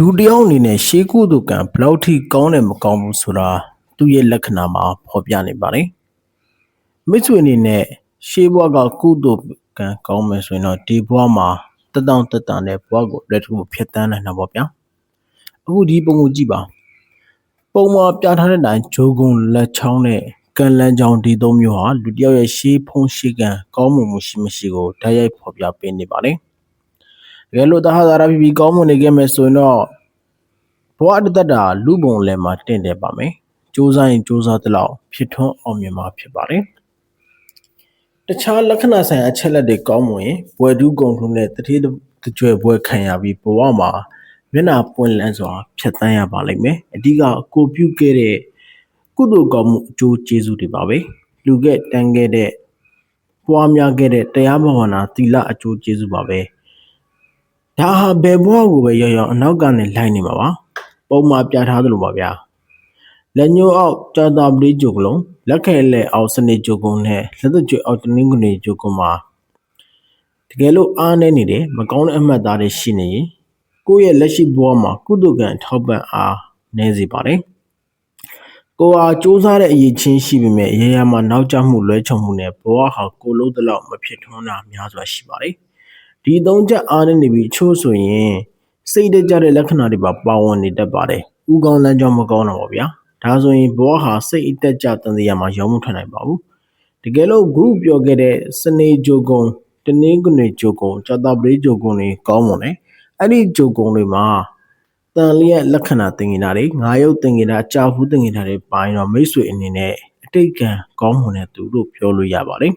လူတစ်ယောက်အနေနဲ့ရှေးကုသိုလ်ကံဘယ်လောက်ထိကောင်းတယ်မကောင်းဘူးဆိုတာသူ့ရဲ့လက္ခဏာမှာဖော်ပြနေပါတယ်။မိတ်ဆွေအနေနဲ့ရှေးဘဝကကုသိုလ်ကံကောင်းမယ်ဆိုရင်တော့ဒီဘဝမှာတက်တောင့်တက်တာနဲ့ဘဝကိုလက်တကူဖြတ်တန်းနိုင်တာပေါ့ဗျာ။အခုဒီပုံကိုကြည့်ပါ။ပုံမှာပြထားတဲ့အတိုင်းဂျိုးကုန်းလက်ချောင်းနဲ့ကံလန်းချောင်းဒီသုံးမျိုးဟာလူတစ်ယောက်ရဲ့ရှေးဖုံးရှေးကံကောင်းမှုမရှိမရှိကိုဓာတ်ရိုက်ဖော်ပြပေးနေပါတယ်။ တကယ်လို့တဟသာရဖြစ်ပြီးကောင်းမွန်နေခဲ့မယ်ဆိုရင်တော့ဘဝတစ်သက်တာလူပုံလယ်မှာတင့်တယ်ပါမယ်။စူးစမ်းရင်စူးစမ်းသလောက်ဖြစ်ထွန်းအောင်မြင်မှာဖြစ်ပါတယ်။တခြားလက္ခဏာဆိုင်ရာအချက်လက်တွေကောင်းမွန်ရင်ဘွယ်တူးကုံထုံးနဲ့တတိတကြွယ်ဘွယ်ခံရပြီးဘဝမှာမျက်နှာပွင့်လန်းစွာဖြတ်သန်းရပါလိမ့်မယ်။အဓိကကိုပြုခဲ့တဲ့ကုသိုလ်ကောင်းမှုအကျိုးကျေးဇူးတွေပါပဲ။လူခဲ့တန်းခဲ့တဲ့ပွားများခဲ့တဲ့တရားဘာဝနာသီလအကျိုးကျေးဇူးပါပဲ။ ဒါဟာဘယ်ဘဝကိုပဲရောက်ရောက်အနောက်ကနေလိုက်နေမှာပါပုံမှာပြထားသလိုပါဗျာလက်ညှိုးအောက်ကြာတာပလေးကြုံလုံးလက်ခဲလက်အောက်စနေကြုံကုန်နဲ့လက်သက်ကျွအောက်တနင်္ဂနွေကြုံကုန်မှာတကယ်လို့အားနေနေတယ်မကောင်းတဲ့အမှတ်သားတွေရှိနေရင်ကိုယ့်ရဲ့လက်ရှိဘဝမှာကုသကံထောက်ပံ့အားနေစေပါတယ်ကိုဟာစူးစမ်းတဲ့အရေးချင်းရှိပေမဲ့အရာရာမှာနောက်ကျမှုလွဲချော်မှုနဲ့ဘဝဟာကိုလုံးတလောက်မဖြစ်ထွန်းတာများစွာရှိပါတယ်။ ဒီသုံးချက်အားနဲ့နေပြီးချို့ဆိုရင်စိတ်တကြတဲ့လက္ခဏာတွေပါပါဝင်နေတတ်ပါတယ်။ဥကောင်းလမ်းကြောင်းမကောင်းတော့ပါဗျာ။ဒါဆိုရင်ဘောဟာစိတ်အတက်ကြတန်တရားမှာရောမှုထွက်နိုင်ပါဘူး။တကယ်လို့ group ပြောခဲ့တဲ့စနေဂျိုကုံတနင်္ဂနွေဂျိုကုံကြာတာပရိဂျိုကုံတွေကောင်းမွန်တယ်။အဲ့ဒီဂျိုကုံတွေမှာတန်လျက်လက္ခဏာသင်္ကေတတွေငါရုပ်သင်္ကေတကြာဖူးသင်္ကေတတွေပိုင်းတော့မိတ်ဆွေအနေနဲ့အတိတ်ကံကောင်းမွန်တဲ့သူလို့ပြောလို့ရပါတယ်။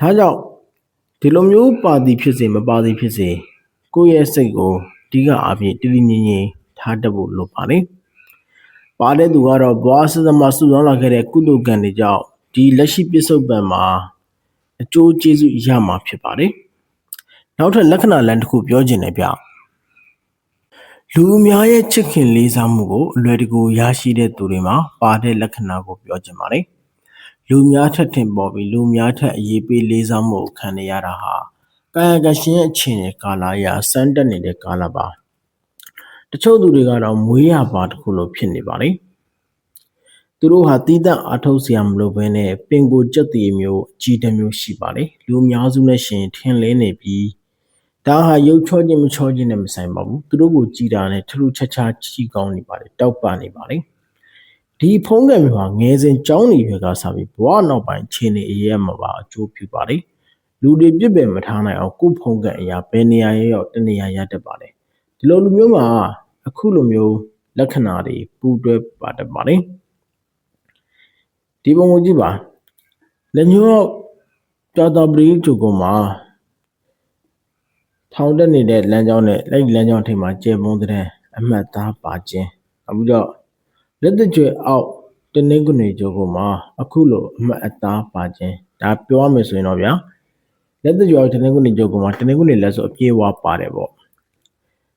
ဒါကြောင့် ဒီလိုမျိုးပါသည်ဖြစ်စေမပါသည်ဖြစ်စေကိုယ့်ရဲ့စိတ်ကိုအဓိကအားဖြင့်တည်တည်ငြိမ်ငြိမ်ထားတတ်ဖို့လိုပါတယ်။ပါတဲ့သူကတော့ဘွားစစမစုဆောင်းလာခဲ့တဲ့ကုသိုလ်ကံတွေကြောင့်ဒီလက်ရှိပြစ္ဆုတ်ပံမှာအကျိုးကျေးဇူးရမှာဖြစ်ပါတယ်။နောက်ထပ်လက္ခဏာလမ်းတစ်ခုပြောချင်တယ်ဗျ။လူအများရဲ့ချစ်ခင်လေးစားမှုကိုအလွယ်တကူရရှိတဲ့သူတွေမှာပါတဲ့လက္ခဏာကိုပြောချင်ပါတယ်။ လူများထက်ထင်ပေါ်ပြီးလူများထက်အရေးပေးလေးစားမှုကိုခံနေရတာဟာကာယကရှင်အခြေအနေကာလအရစမ်းတက်နေတဲ့ကာလပါတချို့သူတွေကတော့မွေးရပါတခုလို့ဖြစ်နေပါလေသူတို့ဟာတီးတန့်အထုတ်စရာမလိုဘဲနဲ့ပင်ကိုကြက်တီမျိုးအကြီးတမျိုးရှိပါလေလူအများစုနဲ့ရှင်ထင်းလင်းနေပြီးဒါဟာရုပ်ချောခြင်းမချောခြင်းနဲ့မဆိုင်ပါဘူးသူတို့ကိုကြည်တာနဲ့ထထူးခြားခြားကြည်ကောင်းနေပါလေတောက်ပနေပါလေ ဒီဖုံးကံမျိုးဟာငယ်စဉ်ကျောင်းနေရွယ်ကစပြီးဘဝနောက်ပိုင်းခြေနေအရေးမှာပါအကျိုးပြုပါတယ်လူတွေပြစ်ပယ်မထားနိုင်အောင်ကိုယ်ဖုံးကံအရာဘယ်နေရာရောတနေရာရတတ်ပါလေဒီလိုလူမျိုးမှာအခုလိုမျိုးလက္ခဏာတွေပူးတွဲပါတတ်ပါတယ်ဒီပုံကိုကြည့်ပါလက်ညှိုးတာတာပရိကျုကမှာထောင်တက်နေတဲ့လမ်းကြောင်းနဲ့အဲ့ဒီလမ်းကြောင်းထိပ်မှာကျေပုံတဲ့အမှတ်သားပါခြင်းအခုတော့ လက်တကြွယ်အောက်တနင်္ဂနွေကျော်ကိုမှာအခုလိုအမှတ်အသားပါခြင်းဒါပြောရမယ်ဆိုရင်တော့ဗျာလက်တကြွယ်အောက်တနင်္ဂနွေကျော်ကိုမှာတနင်္ဂနွေလက်ဆိုအပြေးဝပါတယ်ပေါ့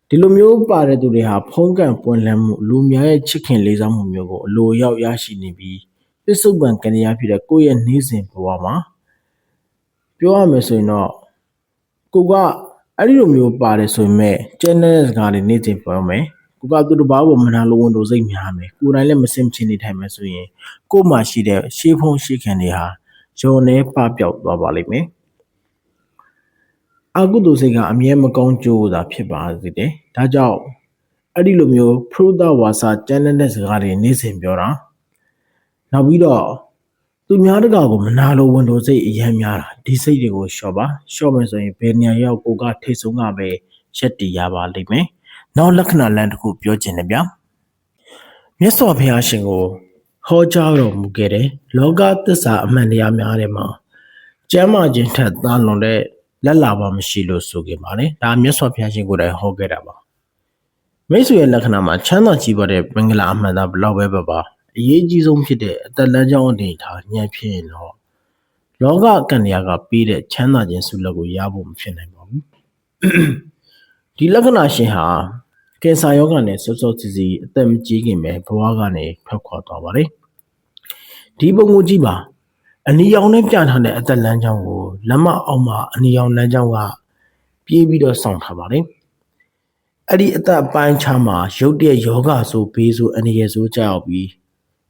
ဒီလိုမျိုးပါတဲ့သူတွေဟာဖုံးကန်ပွင့်လန်းမှုလူများရဲ့ချစ်ခင်လေးစားမှုမျိုးကိုအလိုရောက်ရရှိနေပြီးပစ္စုပန်ကဏ္ဍဖြစ်တဲ့ကိုယ့်ရဲ့နေ့စဉ်ဘဝမှာပြောရမယ်ဆိုရင်တော့ကိုကအဲ့ဒီလိုမျိုးပါတယ်ဆိုရင်မဲ့ကျန်တဲ့စကားတွေနေ့စဉ်ပြောမယ် ကိုကသူတစ်ပါးပေါ်မနာလိုဝန်တို့စိတ်များမယ်ကိုယ်တိုင်လည်းမစင်ချင်နေထိုင်မယ်ဆိုရင်ကို့မှာရှိတဲ့ရှေးဖုံးရှေးခံတွေဟာယုံနေပပျောက်သွားပါလိမ့်မယ်အကုသိုလ်စိတ်ကအမြဲမကောင်းကြိုးသာဖြစ်ပါစေတယ်ဒါကြောင့်အဲ့ဒီလိုမျိုးဖရုဒဝါစာကျမ်းတဲ့စကားတွေနေ့စဉ်ပြောတာနောက်ပြီးတော့သူများတကာကိုမနာလိုဝန်တို့စိတ်အယမ်းများတာဒီစိတ်တွေကိုလျှော့ပါလျှော့မယ်ဆိုရင်ဘယ်နေရာရောက်ကိုကထိတ်ဆုံးကပဲရက်တည်ရပါလိမ့်မယ် နောက်လက္ခဏာလမ်းတစ်ခုပြောချင်တယ်ဗျာမြတ်စွာဘုရားရှင်ကိုဟောကြားတော်မူခဲ့တဲ့လောကသစ္စာအမှန်တရားများထဲမှာကျမ်းမာခြင်းထက်သာလွန်တဲ့လက်လာပါမရှိလို့ဆိုခဲ့ပါတယ်ဒါမြတ်စွာဘုရားရှင်ကိုယ်တိုင်ဟောခဲ့တာပါမိတ်ဆွေရဲ့လက္ခဏာမှာချမ်းသာကြည်ပါတဲ့မင်္ဂလာအမှန်သားဘလောက်ပဲပါပါအရေးကြီးဆုံးဖြစ်တဲ့အသက်လမ်းကြောင်းအနေထားညံ့ဖြစ်ရင်တော့လောကကံရာကပေးတဲ့ချမ်းသာခြင်းဆုလက်ကိုရဖို့မဖြစ်နိုင်ပါဘူးဒီလက္ခဏာရှင်ဟာ ကင်ဆာရောဂါနဲ့စောစောစီစီအသက်မကြီးခင်ပဲဘဝကနေထွက်ခွာသွားပါတယ်ဒီပုံကိုကြည့်ပါအနီရောင်နဲ့ပြထားတဲ့အသက်လမ်းကြောင်းကိုလက်မအောင်မှာအနီရောင်လမ်းကြောင်းကပြေးပြီးတော့ဆောင်ထားပါတယ်အဲ့ဒီအသက်အပိုင်းခြားမှာရုတ်တရက်ယောဂဆိုဘေးဆိုအနေရဆိုကြောက်ပြီး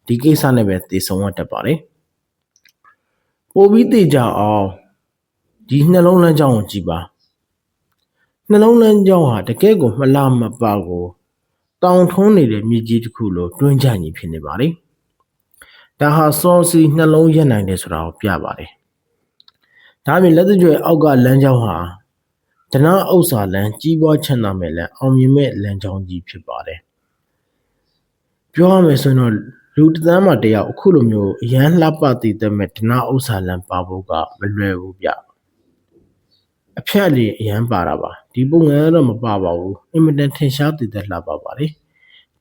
ဒီကိစ္စနဲ့ပဲတည်ဆုံရတတ်ပါတယ်ပိုပြီးတည်ကြအောင်ဒီနှလုံးလမ်းကြောင်းကိုကြည့်ပါ နှလုံးလမ်းကြောင်းဟာတကယ်ကိုမလားမပါကိုတောင်ထုံးနေတဲ့မြေကြီးတစ်ခုလိုတွင်းကြညီဖြစ်နေပါလေဒါဟာစောစီနှလုံးရက်နိုင်တယ်ဆိုတာကိုပြပါတယ်ဒါပြင်လက်သကြွယ်အောက်ကလမ်းကြောင်းဟာဒနာဥစ္စာလမ်းကြီးပွားချမ်းသာမဲ့လမ်းအောင်မြင်မဲ့လမ်းကြောင်းကြီးဖြစ်ပါတယ်ပြောရမယ်ဆိုရင်တော့လူတစ်သန်းမှတယောက်အခုလိုမျိုးအရန်လှပတည်တဲ့မဲ့ဒနာဥစ္စာလမ်းပါဖို့ကမလွယ်ဘူးဗျအ ဖြတ်လေးအရန်ပါတာပါဒီပုံငန်းတော့မပါပါဘူးအင်မတန်ထင်ရှားတည်တဲ့လှပါပါလေ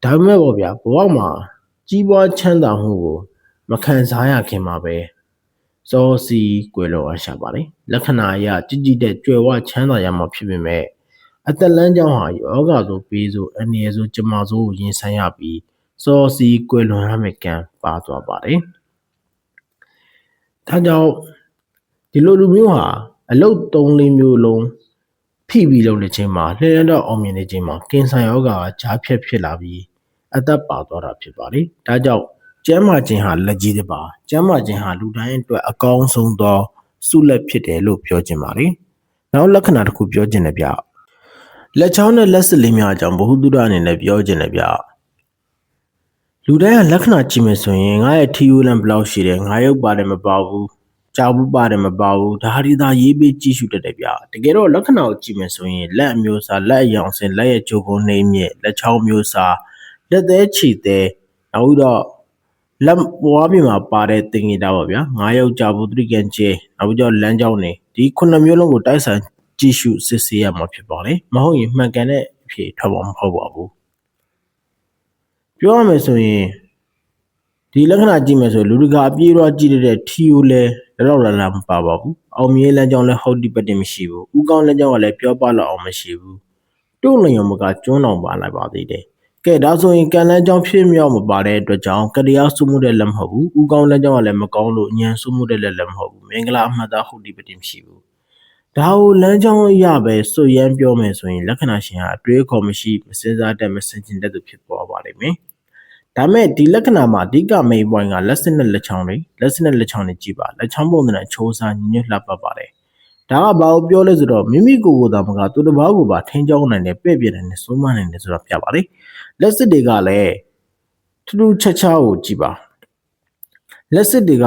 ဒါပေမဲ့ပေါ့ဗျာဘဝမှာကြီးပွားချမ်းသာမှုကို မခံစားရခင်မှာပဲစောစီကွယ်လောအပ်ရှာပါလေလက္ခဏာအရကြည်ကြည်တဲ့ကြွယ်ဝချမ်းသာရမှာဖြစ်ပေမဲ့အသက်လန်းကြောင်းဟာယောဂဆိုပေးဆိုအနေဆိုကြမဆိုကိုရင်ဆိုင်ရပြီးစောစီကွယ်လွန်ရမယ့်ကံပါသွားပါတယ်ဒါကြောင့်ဒီလိုလူမျိုးဟာ အလုတ်၃၄မျိုးလုံးဖိပြီးလုံးတဲ့ချိန်မှာလှည့်ရတော့အောင်မြင်တဲ့ချိန်မှာကင်ဆာယောဂါကကြားဖြတ်ဖြစ်လာပြီးအသက်ပါသွားတာဖြစ်ပါတယ်ဒါကြောင့်ကျမ်းမာခြင်းဟာလက်ကြီးတစ်ပါကျမ်းမာခြင်းဟာလူတိုင်းအတွက်အကောင်းဆုံးသောစုလက်ဖြစ်တယ်လို့ပြောခြင်းပါတယ်နောက်လက္ခဏာတစ်ခုပြောခြင်းလည်းဗျလက်ချောင်းနဲ့လက်စလေးများအကြောင်းဘ ഹു တုဒအနေနဲ့ပြောခြင်းလည်းဗျလူတိုင်းကလက္ခဏာကြည့်မယ်ဆိုရင်ငါရဲ့ထီယူလန်ဘလောက်ရှိတယ်ငါရုပ်ပါတယ်မပေါ့ဘူး ကြောက်ဘူးပါတယ်မပေါ့ဘူးဒါဟာဒီသာရေးပေးကြည့်ရှုတတ်တယ်ဗျတကယ်တော့လက္ခဏာကိုကြည့်မယ်ဆိုရင်လက်အမျိုးအစားလက်အယောင်စင်လက်ရဲ့ဂျိုကုန်းနှိမ့်မြက်လက်ချောင်းမျိုးစားလက်သေးချီသေးနောက်ပြီးတော့လက်ဘွားပြင်မှာပါတဲ့တင်ကြီးတာပါဗျာငါးယောက်ကြာဘူးတရိကန်ကျဲနောက်ပြီးတော့လမ်းကြောင်းနေဒီခုနှစ်မျိုးလုံးကိုတိုက်ဆိုင်ကြည့်ရှုစစ်ဆေးရမှာဖြစ်ပါလေမဟုတ်ရင်မှန်ကန်တဲ့အဖြေထွက်ပေါ်မဟုတ်ပါဘူးပြောရမယ်ဆိုရင် ဒီလက္ခဏာကြည့်မယ်ဆိုလူတကာအပြေးတော့ကြည့်တဲ့ထီယိုလဲတော့လာလာမပါပါဘူးအောင်မြင်လမ်းကြောင်းလဲဟုတ်ဒီပတ်တင်မရှိဘူးဥကောင်းလမ်းကြောင်းကလည်းပြောပလောက်အောင်မရှိဘူးတို့လျုံမကကျွန်းတော်ပါလိုက်ပါသေးတယ်ကဲဒါဆိုရင်ကန်လန်းကြောင်းဖြစ်မြောက်မပါတဲ့အတွက်ကြောင့်ကတရားစုမှုတဲ့လက်မဟုတ်ဘူးဥကောင်းလန်းကြောင်းကလည်းမကောင်းလို့ညံစုမှုတဲ့လက်လည်းမဟုတ်ဘူးမင်္ဂလာအမှတ်သားဟုတ်ဒီပတိမရှိဘူးဒါကိုလမ်းကြောင်းရပဲစွရမ်းပြောမယ်ဆိုရင်လက္ခဏာရှင်ဟာအတွေးခေါ်မရှိမစင်စားတတ်မစင်ကျင်တတ်သူဖြစ်ပေါ်ပါလိမ့်မယ် ဒါမဲ့ဒီလက္ခဏာမှာအဓိက main point ကလက်စစ်နဲ့လက်ချောင်းတွေလက်စစ်နဲ့လက်ချောင်းတွေကြည့်ပါလက်ချောင်းပုံစံနဲ့ချိုးစားညညလှပပါတယ်ဒါကဘာကိုပြောလဲဆိုတော့မိမိကိုယ်ကိုယ်သာမကသူတစ်ပါးကိုပါထင်းကြောင်းနိုင်တယ်ပဲ့ပြနိုင်တယ်စိုးမနိုင်တယ်ဆိုတာပြပါတယ်လက်စစ်တွေကလည်းထူးထူးခြားခြားကိုကြည့်ပါလက်စစ်တွေက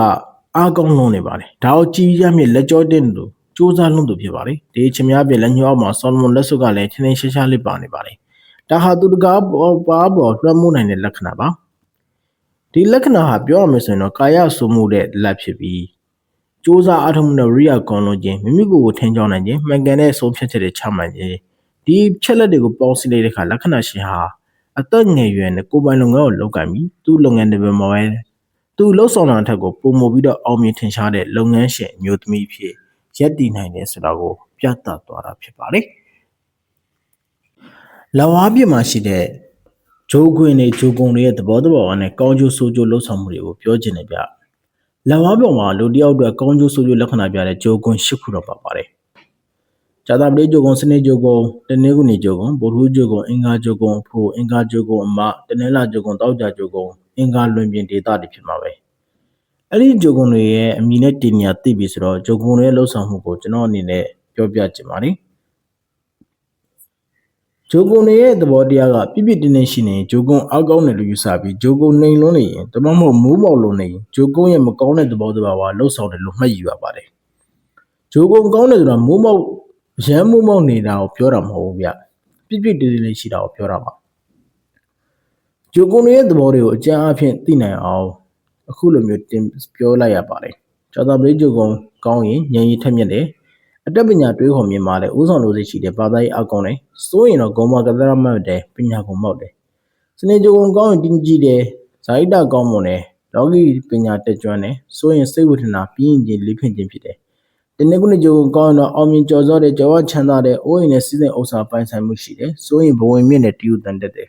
အားကောင်းလုံးနေပါတယ်ဒါကိုကြည်ရမြင့်လက်ကြောတင်းလို့စူးစမ်းလုံးသူဖြစ်ပါတယ်ဒီချင်များပြလက်ညှောမှာဆော်လမွန်လက်စုပ်ကလည်းထင်းထင်းရှားရှားလေးပါနေပါတယ် ဒါဟာသူတကားပေါ်ပါပေါ်လွှမ်းမိုးနိုင်တဲ့လက္ခဏာပါဒီလက္ခဏာဟာပြောရမယ်ဆိုရင်တော့ကာယဆိုမှုတဲ့လက်ဖြစ်ပြီးစူးစမ်းအားထုတ်မှုနဲ့ရိယာကောင်းလို့ခြင်းမိမိကိုယ်ကိုထင်ကြောင်းနိုင်ခြင်းမှန်ကန်တဲ့ဆုံးဖြတ်ချက်တွေချမှတ်ခြင်းဒီချက်လက်တွေကိုပေါင်းစည်းလိုက်တဲ့အခါလက္ခဏာရှင်ဟာအသက်ငယ်ရွယ်နဲ့ကိုယ်ပိုင်လုပ်ငန်းကိုလုပ်ကင်ပြီးသူ့လုပ်ငန်းတွေမှာပဲသူလှုပ်ဆောင်တာအထက်ကိုပုံမပြီးတော့အောင်မြင်ထင်ရှားတဲ့လုပ်ငန်းရှင်အမျိုးသမီးဖြစ်ရပ်တည်နိုင်တယ်ဆိုတာကိုပြသသွားတာဖြစ်ပါတယ်။ လဝါပြစ်မှာရှိတဲ့ဂျိုးခွင်းတွေဂျိုးကုံတွေရဲ့သဘောတဘာဝနဲ့ကောင်းကျိုးဆိုးကျိုးလှုပ်ဆောင်မှုတွေကိုပြောချင်တယ်ဗျ။လဝါပြမှာလူတယောက်အတွက်ကောင်းကျိုးဆိုးကျိုးလက္ခဏာပြတဲ့ဂျိုးခွင်း၈ခုတော့ပါပါတယ်ဇာတာပတိဂျိုကုံစနေဂျိုကုံတနင်္ဂနွေဂျိုကုံဗုဒ္ဓဟူးဂျိုကုံအင်္ဂါဂျိုကုံအဖို့အင်္ဂါဂျိုကုံအမတနင်္လာဂျိုကုံတောက်ကြဂျိုကုံအင်္ဂါလွင်ပြင်ဒေတာတွေဖြစ်မှာပဲအဲ့ဒီဂျိုကုံတွေရဲ့အမည်နဲ့တင်ညာသိပြီဆိုတော့ဂျိုကုံတွေရဲ့လှုပ်ဆောင်မှုကိုကျွန်တော်အနေနဲ့ပြောပြချင်ပါတယ် ဂျိုကုံတွေရဲ့သဘောတရားကပြပြတင်းတင်းရှိနေဂျိုကုံအောက်ကောင်းတယ်လို့ယူဆပြီးဂျိုကုံနှိမ်လွန်းနေရင်တမမဟုတ်မိုးမောက်လုံးနေရင်ဂျိုကုံရဲ့မကောင်းတဲ့သဘောတရားကလှုပ်ဆောင်တယ်လို့မှတ်ယူရပါတယ်ဂျိုကုံကောင်းတယ်ဆိုတာမိုးမောက်ရမ်းမှုမောက်နေတာကိုပြောတာမဟုတ်ဘူးဗျပြစ်ပြစ်တေးသေးလေးရှိတာကိုပြောတာပါဂျိုကွန်ရဲ့သဘောတွေကိုအကြမ်းအဖြစ်သိနိုင်အောင်အခုလိုမျိုးတင်ပြောလိုက်ရပါတယ်ကျော်သာပလေးဂျိုကွန်ကောင်းရင်ဉာဏ်ရည်ထက်မြက်တယ် အတတ်ပညာတွေးခေါ်မြင်ပါလေဥဆောင်လို့ရှိတယ်ဘာသာရေးအကောင်းတယ်စိုးရင်တော့ဂုံမကသရမတ်တယ်ပညာကုံမောက်တယ်စနေဂျိုကွန်ကောင်းရင်တင်းကြည့်တယ်ဇာိတာကောင်းမွန်တယ်လောကီပညာတက်ကျွမ်းတယ်စိုးရင်စိတ်ဝေဒနာပြင်းရင်လေးဖင်ခြင်းဖြစ်တယ်တနည်းခုနှစ်ကြိုကောင်းတော့အောင်မြင်ကြော်စောတဲ့ကြောဝချမ်းသာတဲ့အိုးအိမ်နဲ့စီးစိမ်ဥစ္စာပိုင်ဆိုင်မှုရှိတယ်။စိုးရင်ဘဝင်မြင့်တဲ့တယူတန်တက်တယ်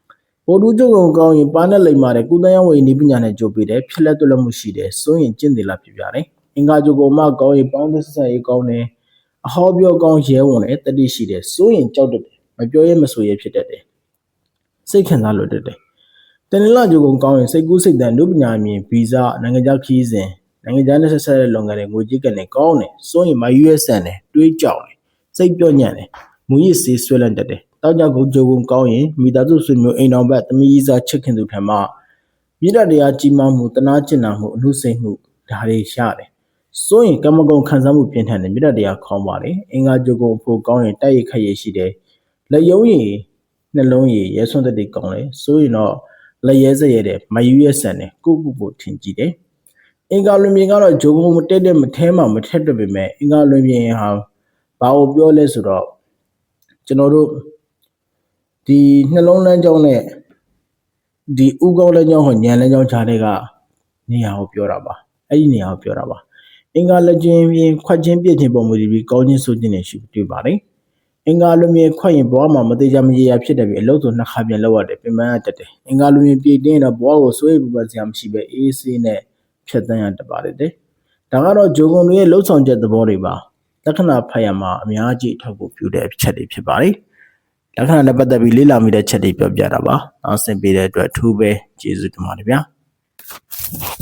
။ပိုတူးကြုံကောင်းရင်ပါနဲ့လိမ်မာတဲ့ကုသရဝေနေပညာနဲ့ကြိုးပေးတယ်။ဖြစ်လက်သွက်မှုရှိတယ်။စိုးရင်ကျင့်တယ်လားဖြစ်ပြတယ်။အင်္ဂါကြိုကောမကောင်းရင်ပေါင်းသစ်ဆက်ရေးကောင်းတယ်။ အဟောပြောကောင်းရဲဝင်တယ်တတိရှိတယ်။စိုးရင်ကြောက်တယ်မပြောရဲမဆိုရဲဖြစ်တတ်တယ်စိတ်ခံစားလို့တတ်တယ်တနင်္လာဂျိုကုံကောင်းရင်စိတ်ကူးစိတ်တန်လူပညာအမြင်ဗီဇနိုင်ငံခြားခီးစဉ်နိုင်ငံခြားနဲ့ဆက်ဆက်တဲ့လုပ်ငန်းတွေငွေကြေးကနေကောင်းတယ်စိုးရင်မ USN တယ်တွေးကြောက်တယ်စိတ်ပြော့ညံ့တယ်မူရစ်စေးဆွဲလန့်တတ်တယ်တောက်ကြကုံဂျိုကုံကောင်းရင်မိသားစုဆွေမျိုးအိမ်တော်ဘက်သမီးကြီးစားချစ်ခင်သူထံမှမြေတတရားကြီးမားမှုတနာကျင်နာမှုအမှုစိတ်မှုဒါတွေရတယ် စိုးရင်ကမ္မကုံခံစားမှုပြင်းထန်တယ်မြေတတရားခေါင်းပါတယ်အင်္ဂါဂျိုကုံဖို့ကောင်းရင်တိုက်ရိုက်ခတ်ရရှိတယ်လက်ယုံရည်နှလုံးရည်ရဲဆွမ်းသက်တွေကောင်းတယ်စိုးရင်တော့လက်ရဲစရဲတဲ့မယူရဲဆန်တယ်ကိုကုကိုထင်ကြည့်တယ်အင်္ဂါလွင်ပြင်ကတော့ဂျိုကုံမတက်တဲ့မထဲမှာမထက်တော့ပေမဲ့အင်္ဂါလွင်ပြင်ဟာဘာကိုပြောလဲဆိုတော့ကျွန်တော်တို့ဒီနှလုံးလမ်းကြောင်းနဲ့ဒီဥကောင်းလမ်းကြောင်းဟောညံလမ်းကြောင်းခြားတဲ့ကနေရာကိုပြောတာပါအဲ့ဒီနေရာကိုပြောတာပါ အင်္ဂါလက်ချင်းပြင်ခွက်ချင်းပြည့်ချင်းပုံမူပြီးကောင်းချင်းဆိုချင်းတွေရှိတွေ့ပါတယ်အင်္ဂါလူမြင်ခွက်ရင်ဘဝမှာမသေးချာမရေရာဖြစ်တယ်ပြီးအလုပ်ဆိုနှစ်ခါပြန်လောက်ရတယ်ပြင်ပန်းရတတ်တယ်အင်္ဂါလူမြင်ပြည့်တင်းတော့ဘဝကိုစိုးရိမ်ပူပန်စရာမရှိပဲအေးဆေးနဲ့ဖြတ်သန်းရတတ်ပါတယ်တဲ့ဒါကတော့ဂျိုကွန်တွေရဲ့လှုပ်ဆောင်ချက်သဘောတွေပါလက္ခဏာဖတ်ရမှာအများကြီးအထောက်အကူပြုတဲ့အချက်တွေဖြစ်ပါတယ်လက္ခဏာနဲ့ပတ်သက်ပြီးလေ့လာမိတဲ့ချက်တွေပြောပြတာပါ။နောက်ဆင်ပေးတဲ့အတွက်အထူးပဲကျေးဇူးတင်ပါတယ်ဗျာ။